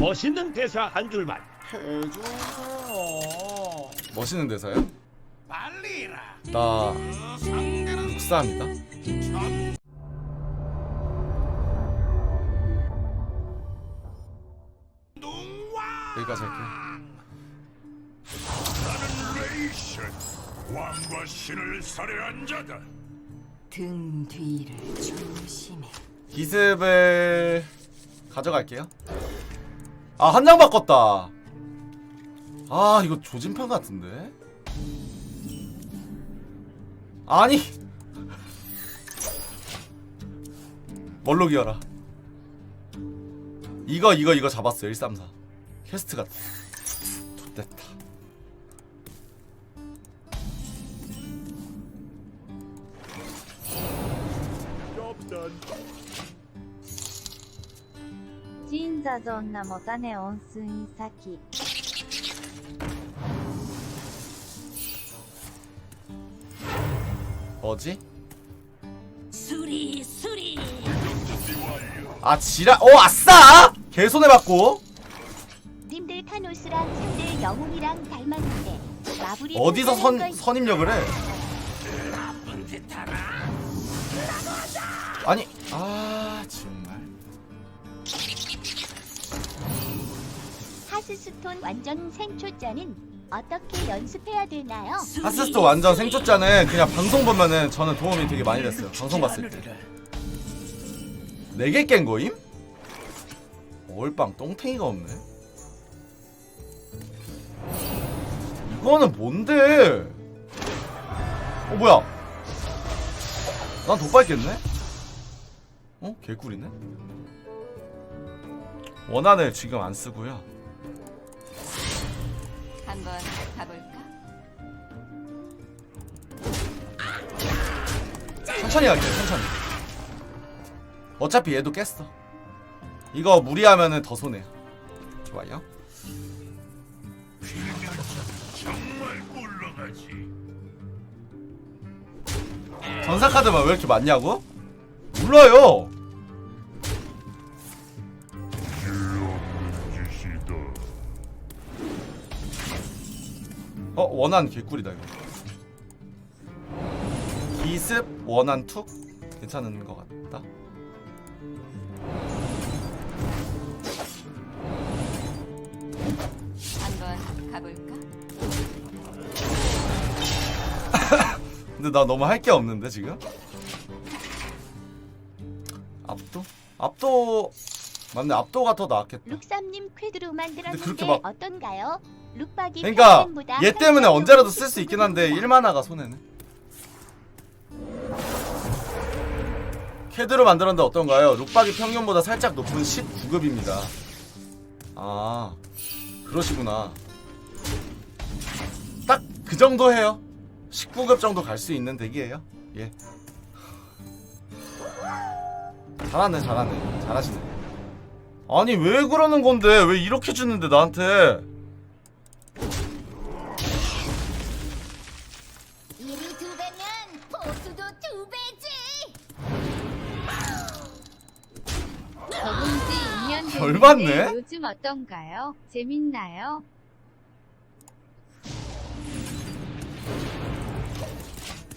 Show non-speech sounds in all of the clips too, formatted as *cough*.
멋있는 대사 한 줄만. 해줘요. 멋있는 대사요? 빨리라. 나 상대는 육사합니다. 여기까지 레이션 왕과 신을 살해한 자다 등 뒤를 조심해. 기습을 가져갈게요. 아, 한 장 바꿨다. 아, 이거 조진편 같은데? 아니! 뭘로 기어라? 이거, 이거, 이거 잡았어요. 134. 퀘스트 같아. 좋됐다. 鎮座どんなもたね温水先 뭐지? 수리 수리. 아, 지라, 오, 아싸! 개손해 받고. 님들 타노스랑 상대 영웅이랑 닮았는데 마블이 어디서 선, 거 있- 선입력을 해? 아니, 아, 하스스톤 완전 생초짜는 어떻게 연습해야 되나요? 하스스토 완전 생초짜는 그냥 방송 보면은 저는 도움이 되게 많이 됐어요. 방송 봤을 때. 4개 깬 거임? 얼빵 똥탱이가 없네. 이거는 뭔데? 어, 뭐야? 난 덧밟겠네? 어? 개꿀이네? 원한을 지금 안 쓰고요. 한번 가볼까? 천천히 갈게요, 천천히. 어차피 얘도 깼어. 이거 무리하면은 더 손해. 좋아요. 정말 꿀러가지 전사 카드만 왜 이렇게 많냐고? 몰라요. 어 원한 개꿀이다 이거. 기습 원한 툭 괜찮은 것 같다. 한번 가볼까? *laughs* 근데 나 너무 할 게 없는데 지금. 압도? 압도 맞네 압도가 더 나았겠다. 룩삼님 퀘드로 만들었는데 막- 어떤가요? 룩박이 그러니까 얘 때문에 언제라도 쓸 수 있긴 한데 있다. 1만화가 손해네. 캐드로 만들었는데 어떤가요? 룩박이 평균보다 살짝 높은 19급입니다. 아, 그러시구나. 딱 그 정도 해요. 19급 정도 갈 수 있는 덱이에요. 예. 잘하네, 잘하네. 잘하시네. 아니, 왜 그러는 건데? 왜 이렇게 주는데, 나한테? 지 2년 열받네? 됐는데 요즘 어떤가요? 재밌나요?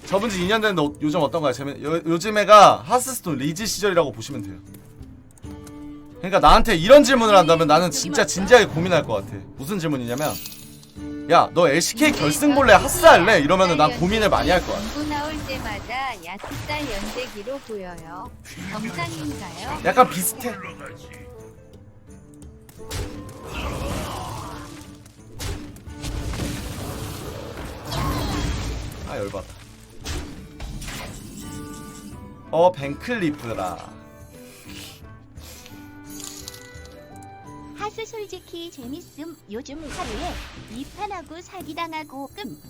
접은 지 2년 됐는데 어- 요즘 어떤가요? 재미, 요, 요즘 애가 하스스톤 리즈 시절이라고 보시면 돼요. 그러니까 나한테 이런 질문을 한다면 나는 진짜 진지하게 고민할 것 같아. 무슨 질문이냐면, 야, 너 LCK 결승 볼래? 하스 할래? 이러면은 난 고민을 많이 할 거야. 공부 나올 때마다 야스살 연대기로 보여요. 정상인가요? 약간 비슷해. 아, 열받아. 어, 벤클리프라. 하스 솔직히 재밌음. 요즘 하루에 이판하고 사기당하고 끔.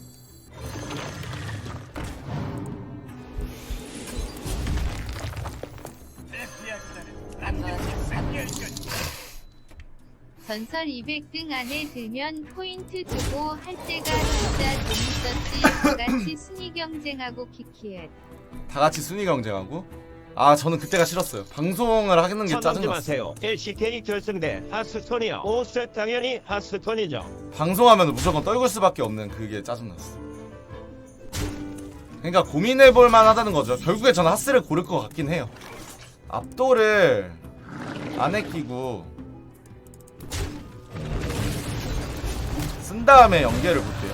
한번 가볼까? 전 설 200등 안에 들면 포인트 주고 할 때가 진짜 재밌었지. 다 같이 순위 경쟁하고 키키엣. 다 같이 순위 경쟁하고. 아 저는 그때가 싫었어요 방송을 하는 게 천넘지 짜증났어 마세요. LCK 결승대 하스톤이요. 5세 당연히 하스톤이죠. 방송하면 무조건 떨굴 수밖에 없는 그게 짜증났어 그러니까 고민해볼 만하다는 거죠 결국에 저는 하스를 고를 것 같긴 해요 압도를 안에 끼고 쓴 다음에 연계를 볼게요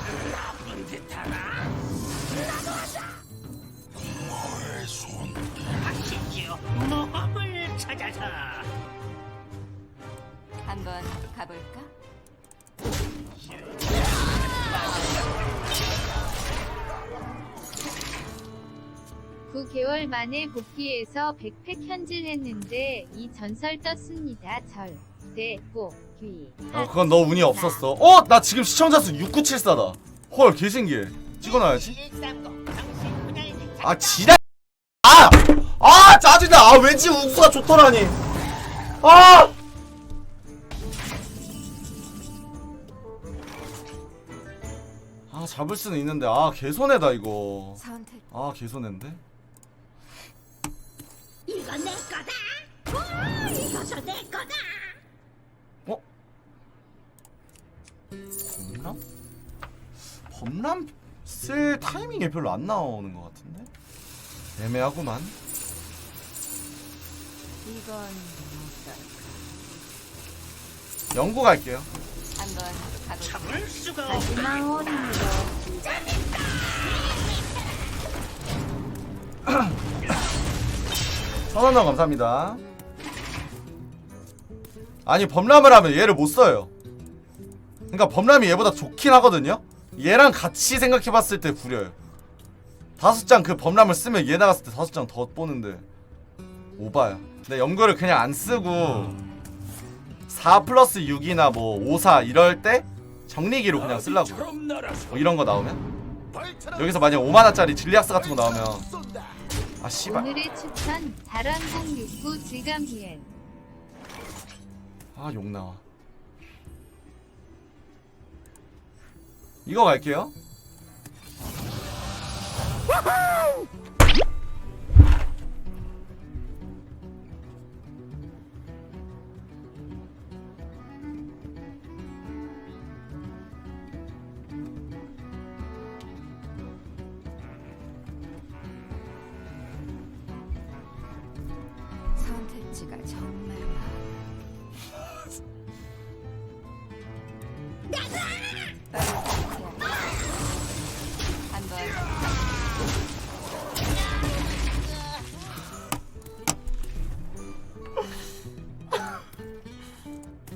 모험을 찾아서 한번 가볼까? 9개월 만에 복귀해서 백팩 현질했는데 이 전설 떴습니다. 절, 대, 꼭, 귀. 어 그건 너 운이 없었어 어? 나 지금 시청자 수 6974다 헐 개신기해 찍어놔야지 아 지랄 아! 아 짜증나 아 왠지 욱수가 좋더라니 아! 아 잡을 수는 있는데 아 개손해다 이거 선택. 아 개손해인데 이건 내 거다. 오, 이것도 내 거다. 범람? 범람 쓸 타이밍이 별로 안 나오는 것 같은데? 애매하구만 이건 어떨까? 연구 갈게요 한번 가볼까? 참을 수가 천원원 *clears throat* 감사합니다 아니 범람을 하면 얘를 못 써요 그러니까 범람이 얘보다 좋긴 하거든요? 얘랑 같이 생각해봤을 때 구려요. 다섯 장 그 범람을 쓰면 얘 나갔을 때 다섯 장더 보는데 오바야. 근데 연구를 그냥 안 쓰고 4 플러스 6이나 뭐 5, 4 이럴 때 정리기로 그냥 쓰려고. 뭐 이런 거 나오면? 여기서 만약 5만원짜리 진리학스 같은 거 나오면 아 씨발. 오늘의 추천 다란공 69 질감 비엔. 아 욕 나와 이거 갈게요. 선택지가 정말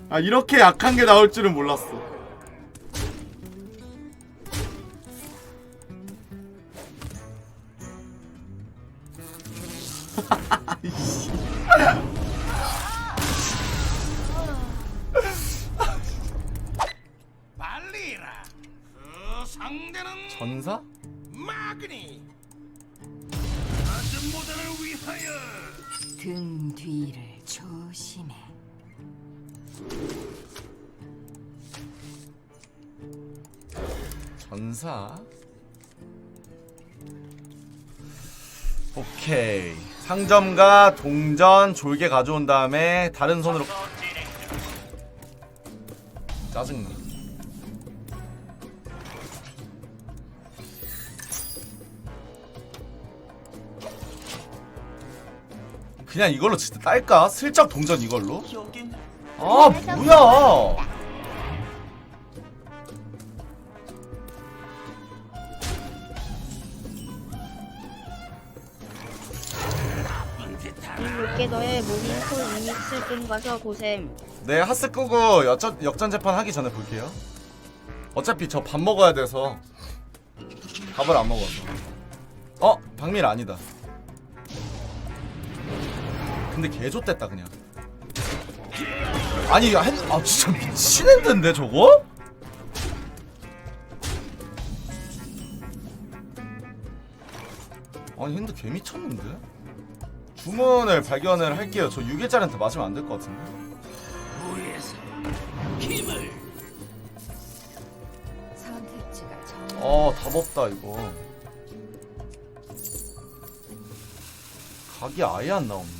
아 이렇게 약한 게 나올 줄은 몰랐어 발리라. 그 상대는 전사? 마그니. 아줌모다를 위하여 등 뒤를 전사. 오케이. 상점과 동전 졸개 가져온 다음에 다른 손으로. 짜증나. 그냥 이걸로 진짜 딸까? 슬쩍 동전 이걸로? 아 뭐야 이렇게 너의 모닝콜 리믹스 좀 가서 고셈 네 하스 끄고 역전, 역전 재판 하기 전에 볼게요 어차피 저 밥 먹어야 돼서 밥을 안 먹어서 어? 박밀 아니다 근데 개좆됐다 그냥 아니 한, 아 진짜 미친 핸드인데 저거? 아니 핸드 개 미쳤는데? 주문을 발견을 할게요 저 6일짜리한테 맞으면 안 될 것 같은데 선택지가 정말 어, 답 없다 이거. 각이 아예 안 나오는데?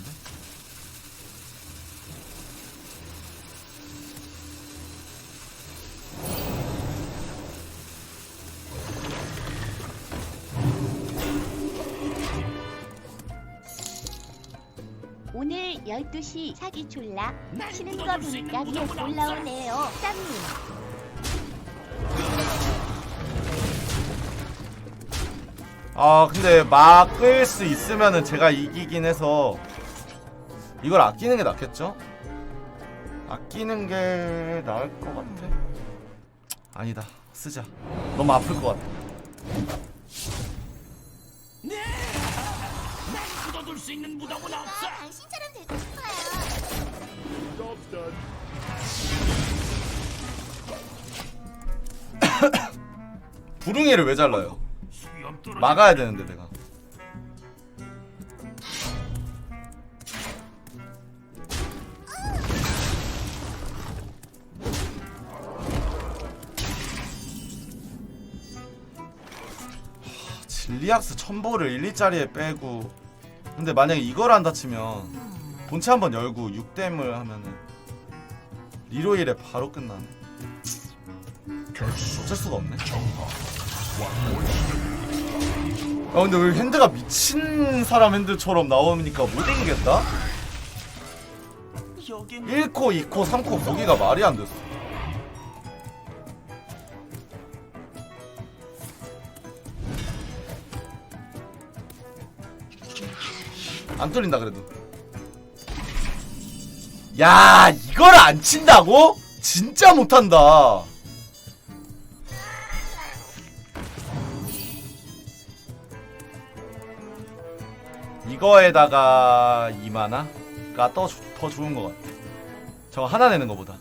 오늘 12시 사기 졸라 치는 거 보니까 위에 올라오네요. 짱님. 아 근데 막을 수 있으면은 제가 이기긴 해서 이걸 아끼는 게 낫겠죠? 아끼는 게 나을 것 같아 아니다 쓰자 너무 아플 것 같아 당신처럼 되고 싶어요. Job's done. 부릉이를 왜 잘라요? 수염. 막아야 되는데 내가 하, 진리학스 첨보를 1, 2짜리에 빼고 근데 만약에 이걸 안 다치면 본체 한번 열고 6댐을 하면은 리로일에 바로 끝나네. 어쩔 수가 없네. 아 근데 왜 핸드가 미친 사람 핸드처럼 나오니까 못 이기겠다? 1코, 2코, 3코 보기가 말이 안 됐어 안 뚫린다 그래도 야 이걸 안 친다고? 진짜 못한다 이거에다가 2만화가 더, 주- 더 좋은 것 같아. 저거 하나 내는 것보다.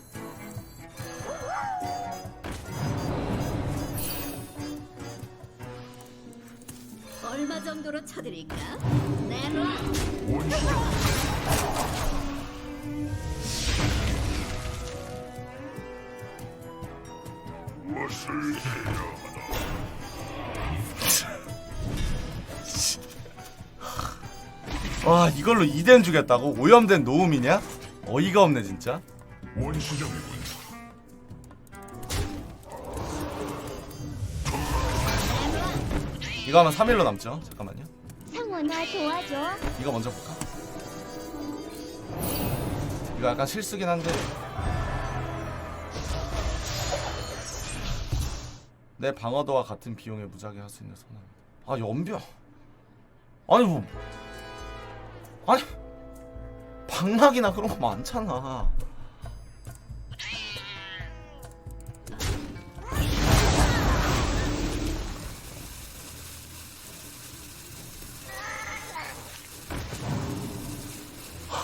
얼마 정도로 쳐드릴까? 내놔. 무엇을 해야 하나? 와 이걸로 2댐 주겠다고? 오염된 노움이냐? 어이가 없네 진짜. 원시적이군. 이거 하면 3일로 남죠. 잠깐만요. 상원아 도와줘. 이거 먼저 볼까? 이거 약간 실수긴 한데 내 방어도와 같은 비용에 무작위 할 수 있는 선언 아 연병 아니 뭐 아니 방락이나 그런 거 많잖아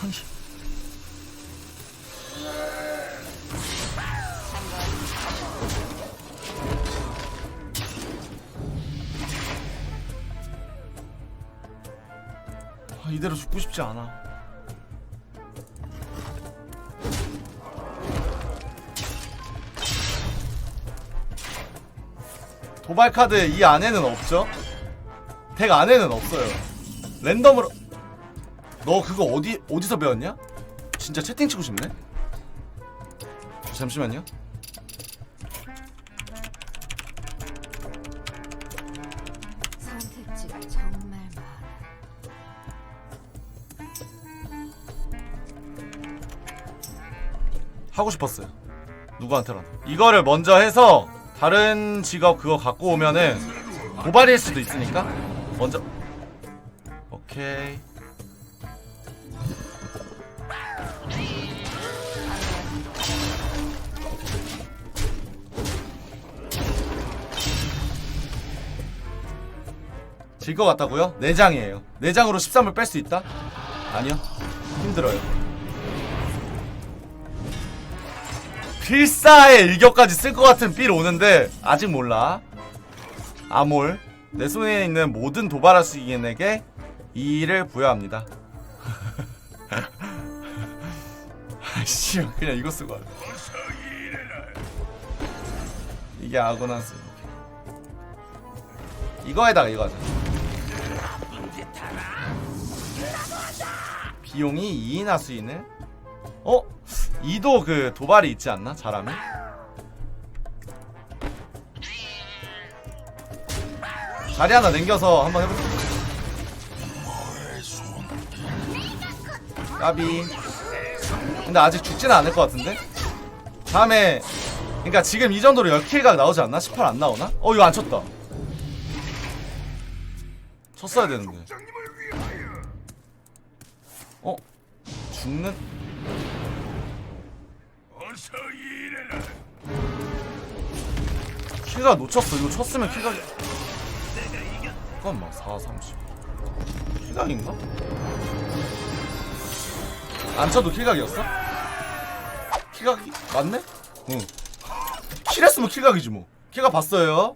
아니 아, 이대로 죽고 싶지 않아. 도발 카드 이 안에는 없죠? 덱 안에는 없어요. 랜덤으로 너 그거 어디 어디서 배웠냐? 진짜 채팅 치고 싶네. 잠시만요. 선택지가 정말 많아. 하고 싶었어요. 누구한테라도. 이거를 먼저 해서 다른 직업 그거 갖고 오면은 도발일 수도 있으니까 먼저 오케이. 질 것 같다고요? 4장이에요. 4장으로 13을 뺄 수 있다? 아니요. 힘들어요. 필사의 일격까지 쓸 것 같은 필 오는데 아직 몰라. 아몰 내 손에 있는 모든 도발할 수 있는 에게 이 일을 부여합니다. *laughs* 아씨 그냥 이거 쓰고 할래. 이게 아고나스. 이거에다가 이거 하자. 비용이 2이나 수인을? 어? 이도 그 도발이 있지 않나? 잘하면? 자리 하나 남겨서 한번 해볼게 까비 근데 아직 죽지는 않을 것 같은데? 다음에 그러니까 지금 이 정도로 10킬각 나오지 않나? 18 안 나오나? 어 이거 안 쳤다 쳤어야 되는데 어? 죽는? 킬각 놓쳤어. 이거 쳤으면 킬각이 잠깐만 4 30 킬각인가? 안 쳐도 킬각이었어? 킬각이? 맞네? 응. 킬했으면 킬각이지 뭐. 킬각 봤어요